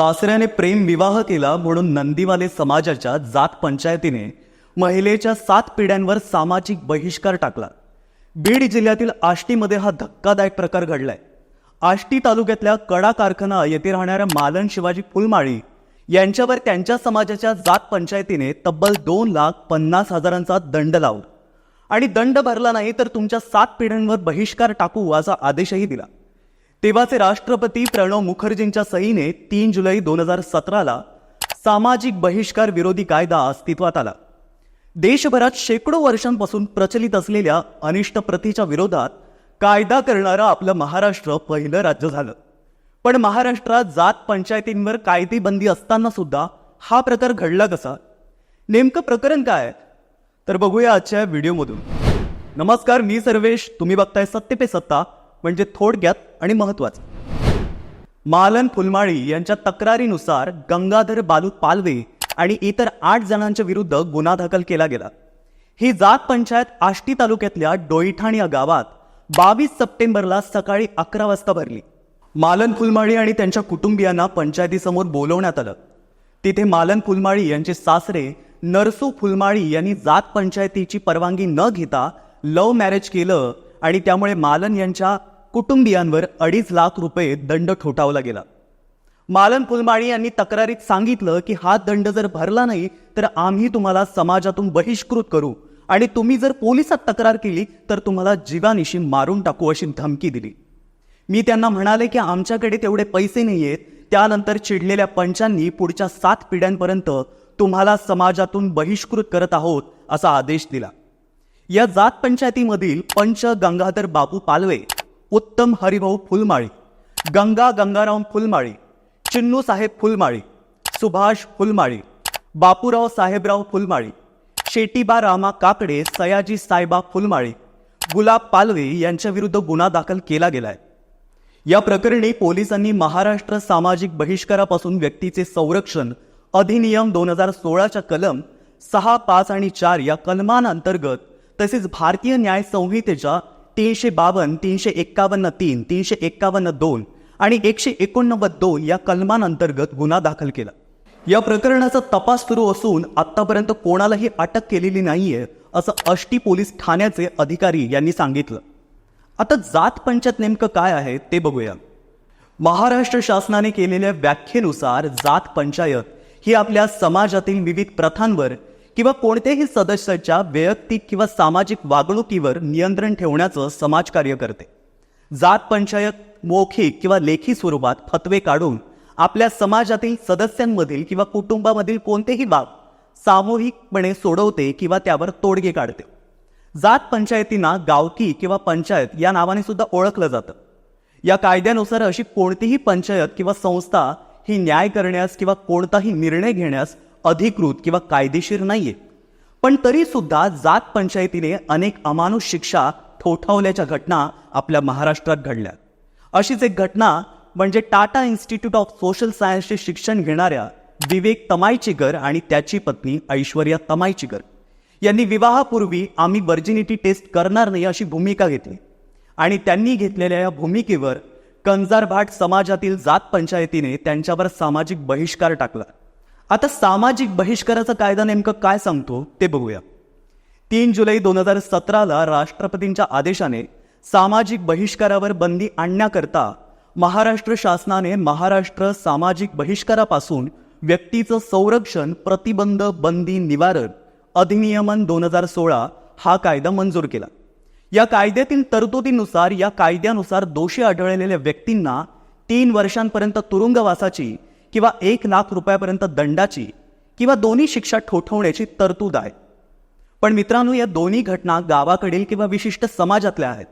सासऱ्याने प्रेम विवाह केला म्हणून नंदीवाले समाजाच्या जात पंचायतीने महिलेच्या सात पिढ्यांवर सामाजिक बहिष्कार टाकला. बीड जिल्ह्यातील आष्टीमध्ये हा धक्कादायक प्रकार घडलाय. आष्टी तालुक्यातल्या कडा कारखाना येथे राहणाऱ्या मालन शिवाजी फुलमाळी यांच्यावर त्यांच्या समाजाच्या जात पंचायतीने तब्बल दोन लाख पन्नास हजारांचा दंड लावला. आणि दंड भरला नाही तर तुमच्या सात पिढ्यांवर बहिष्कार टाकू असा आदेशही दिला. तेव्हाचे राष्ट्रपती प्रणव मुखर्जींच्या सहीने तीन जुलै दोन हजार सतराला सामाजिक बहिष्कार विरोधी कायदा अस्तित्वात आला. देशभरात शेकडो वर्षांपासून प्रचलित असलेल्या अनिष्ट प्रथेच्या विरोधात कायदा करणारं आपलं महाराष्ट्र पहिलं राज्य झालं. पण महाराष्ट्रात जात पंचायतींवर कायदेबंदी असताना सुद्धा हा प्रकार घडला कसा? नेमकं प्रकरण काय? आहे? तर बघूया आजच्या व्हिडिओमधून. नमस्कार मी सर्वेश. तुम्ही बघताय सत्य पे सत्ता म्हणजे थोडक्यात आणि महत्वाचं. मालन फुलमाळी यांच्या तक्रारीनुसार गंगाधर बालू पालवे आणि इतर आठ जणांच्या विरुद्ध गुन्हा दाखल केला गेला. ही जात पंचायत आष्टी तालुक्यातल्या डोईठाण या गावात बावीस सप्टेंबरला सकाळी अकरा वाजता भरली. मालन फुलमाळी आणि त्यांच्या कुटुंबियांना पंचायतीसमोर बोलवण्यात आलं. तिथे मालन फुलमाळी यांचे सासरे नरसू फुलमाळी यांनी जात पंचायतीची परवानगी न घेता लव्ह मॅरेज केलं आणि त्यामुळे मालन यांच्या कुटुंबियांवर अडीच लाख रुपये दंड ठोठावला गेला. मालन फुलमाळी यांनी तक्रारीत सांगितलं की हा दंड जर भरला नाही तर आम्ही तुम्हाला समाजातून बहिष्कृत करू आणि तुम्ही जर पोलिसात तक्रार केली तर तुम्हाला जीवानिशी मारून टाकू अशी धमकी दिली. मी त्यांना म्हणाले की आमच्याकडे तेवढे पैसे नाही आहेत त्यानंतर चिडलेल्या पंचांनी पुढच्या सात पिढ्यांपर्यंत तुम्हाला समाजातून बहिष्कृत करत आहोत असा आदेश दिला. या जात पंचायतीमधील पंच गंगाधर बापू पालवे उत्तम हरिभाऊ फुलमाळी गंगा गंगाराम फुलमाळी चिन्नू साहेब फुलमाळी सुभाष फुलमाळी बापूराव साहेबराव फुलमाळी शेटीबा रामा काकडे सयाजी सायबा फुलमाळी गुलाब पालवे यांच्याविरुद्ध गुन्हा दाखल केला गेलाय. या प्रकरणी पोलिसांनी महाराष्ट्र सामाजिक बहिष्कारापासून व्यक्तीचे संरक्षण अधिनियम दोन हजार सोळाच्या कलम सहा पाच आणि चार या कलमांअंतर्गत तसेच भारतीय न्याय संहितेच्या तीनशे बावन्न तीनशे एक्कावन्न तीन तीनशे एक्कावन्न दोन आणि एकशे एकोणनव्वद दोन या कलमांअंतर्गत गुन्हा दाखल केला. या प्रकरणाचा तपास सुरू असून आतापर्यंत कोणालाही अटक केलेली नाहीये असं अष्टी पोलीस ठाण्याचे अधिकारी यांनी सांगितलं. आता जात पंचायत नेमकं काय आहे ते बघूया. महाराष्ट्र शासनाने केलेल्या व्याख्येनुसार जात पंचायत ही आपल्या समाजातील विविध प्रथांवर किंवा कोणत्याही सदस्याच्या वैयक्तिक किंवा सामाजिक वागणुकीवर नियंत्रण ठेवण्याचं समाजकार्य करते. जात पंचायत मौखिक किंवा लेखी स्वरूपात फतवे काढून आपल्या समाजातील सदस्यांमधील किंवा कुटुंबामधील कोणतेही बाब सामूहिकपणे सोडवते किंवा त्यावर तोडगे काढते. जात पंचायतींना गावकी किंवा पंचायत या नावाने सुद्धा ओळखलं जातं. या कायद्यानुसार अशी कोणतीही पंचायत किंवा संस्था ही न्याय करण्यास किंवा कोणताही निर्णय घेण्यास अधिकृत किंवा कायदेशीर नाहीये. पण तरी सुद्धा जात पंचायतीने अनेक अमानुष शिक्षा ठोठावल्याच्या घटना आपल्या महाराष्ट्रात घडल्या. अशीच एक घटना म्हणजे टाटा इन्स्टिट्यूट ऑफ सोशल सायन्सचे शिक्षण घेणाऱ्या विवेक तमायचीकर आणि त्याची पत्नी ऐश्वर्या तमायचीकर यांनी विवाहापूर्वी आम्ही वर्जिनिटी टेस्ट करणार नाही अशी भूमिका घेतली. आणि त्यांनी घेतलेल्या या भूमिकेवर कंजारभाट समाजातील जात पंचायतीने त्यांच्यावर सामाजिक बहिष्कार टाकला. आता सामाजिक बहिष्काराचा कायदा नेमकं काय सांगतो ते बघूया. तीन जुलै दोन हजार सतराला राष्ट्रपतींच्या आदेशाने सामाजिक बहिष्कारावर बंदी आणण्याकरता महाराष्ट्र शासनाने महाराष्ट्र सामाजिक बहिष्कारापासून व्यक्तीचं संरक्षण प्रतिबंध बंदी निवारण अधिनियमन दोन हजार सोळा हा कायदा मंजूर केला. या कायद्यातील तरतुदीनुसार या कायद्यानुसार दोषी आढळलेल्या व्यक्तींना तीन वर्षांपर्यंत तुरुंगवासाची किंवा एक लाख रुपयापर्यंत दंडाची किंवा दोन्ही शिक्षा ठोठवण्याची तरतूद आहे. पण मित्रांनो या दोन्ही घटना गावाकडील किंवा विशिष्ट समाजातल्या आहेत.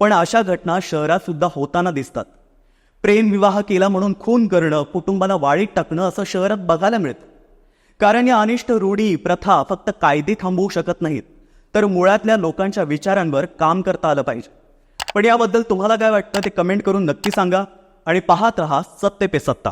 पण अशा घटना शहरात सुद्धा होताना दिसतात. प्रेम विवाह केला म्हणून खून करणं कुटुंबाला वाळीत टाकणं असं शहरात बघायला मिळतं. कारण या अनिष्ट रूढी प्रथा फक्त कायदे थांबवू शकत नाहीत तर मुळातल्या लोकांच्या विचारांवर काम करता आलं पाहिजे. पण याबद्दल तुम्हाला काय वाटतं ते कमेंट करून नक्की सांगा आणि पाहत रहा सत्ते पे सत्ता.